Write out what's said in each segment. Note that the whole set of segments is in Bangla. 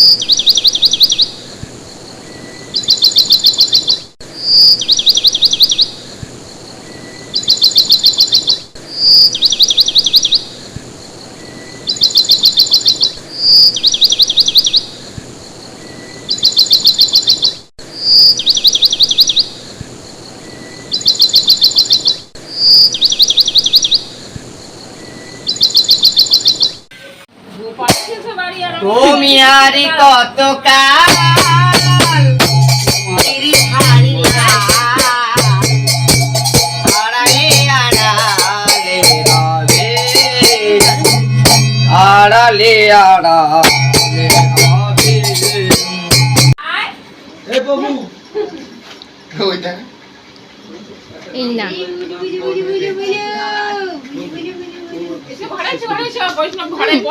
you তুমি আর কত কাল আড়ালে আড়ালে এ বাবু ওইটা এই না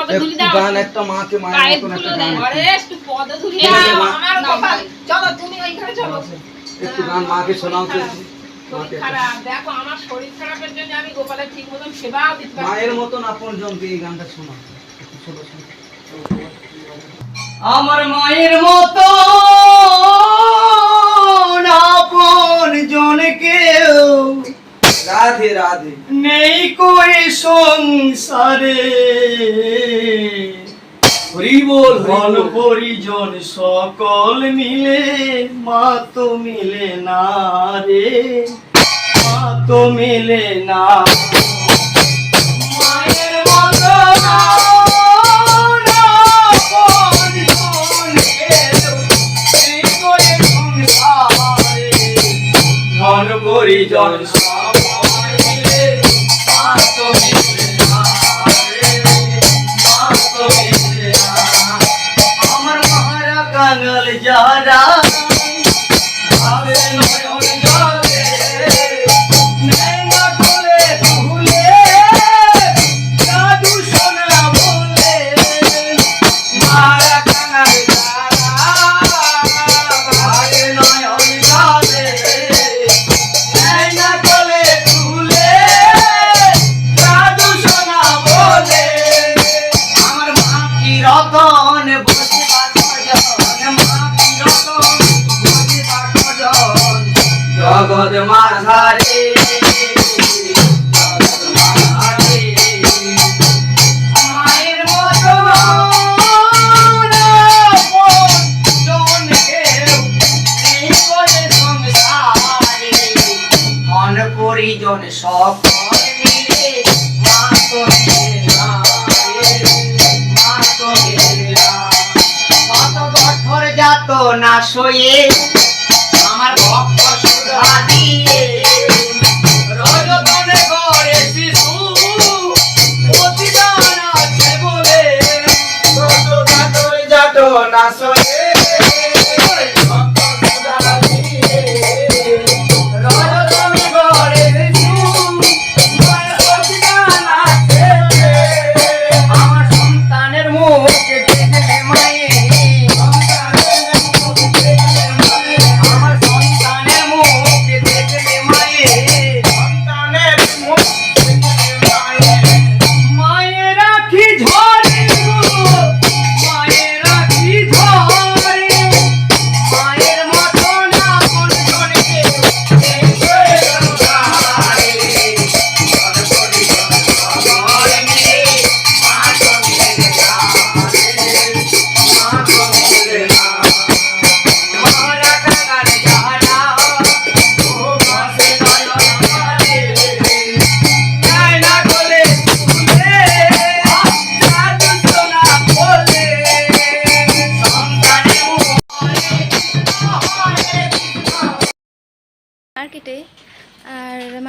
একটু একটা মাকে মায়ের মতন একটা গান চলো তুমি ওইখানে চলো। একটু গান মাকে শোনাও তো। মায়ের আপন জনকে এই গানটা শোনো। আমার মায়ের মতো আপন রাধে রাধে। নেই কই সংসারে। হরি বল পরিজন সকল মিলে মা তো মিলে না রে। মা তো মিলে না। মায়ের মতো যারা পরিজন সকল মিলে মা তো মিলে না রে, মা তো মিলে না। কত বছর যাত না সয়ে আমার ভক্ত সুধা দিয়ে রজতনে করে শিশু প্রতিদান আছে বলে কত বছর যাত না সয়ে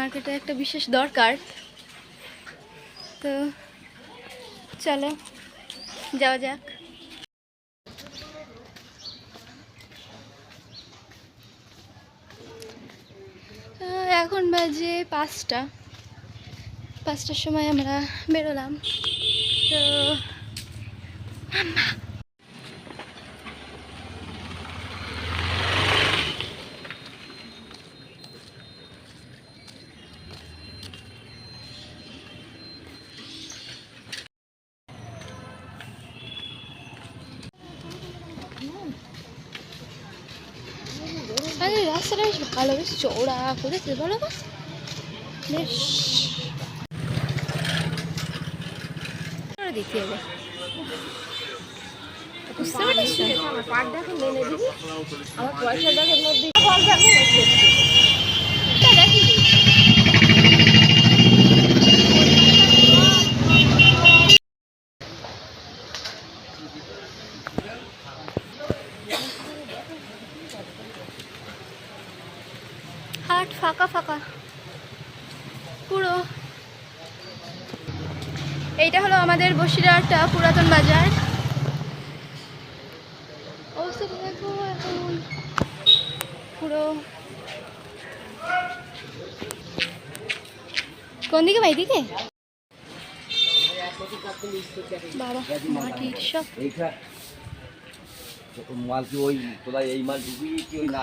মার্কেটে একটা বিশেষ দরকার। তো চলো, যাওয়া যাক। এখন বাজে পাঁচটা। পাঁচটার সময় আমরা বেরোলাম। তো রাস্তাটা বেশ ভালো বেশ চৌড়া করেছে বলো না বেশ। দিতে হবে বুঝতে পেরেছ? আমার পয়সা দেখের মধ্যে হাট ফাঁকা ফাঁকা। পুরো। এইটা হলো আমাদের বসিরহাট পুরাতন বাজার। পুরো। কোন দিকে ভাই দিকে? বাবা, মাটির সব। মাল কি ওই তোরা এই মাল ঢুকিয়ে কি ওই না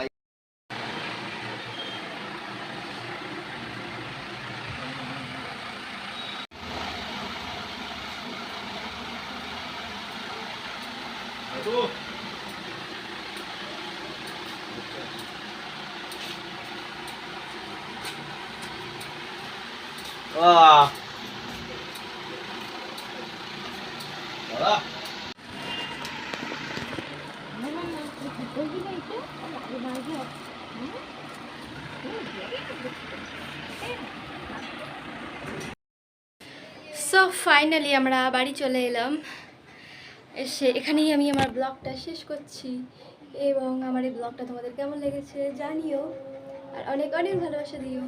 সো ফাইনালি আমরা বাড়ি চলে এলাম। এসে এখানেই আমি আমার ব্লগটা শেষ করছি এবং আমার এই ব্লগটা তোমাদের কেমন লেগেছে জানিও। আর অনেক অনেক ভালোবাসা দিও।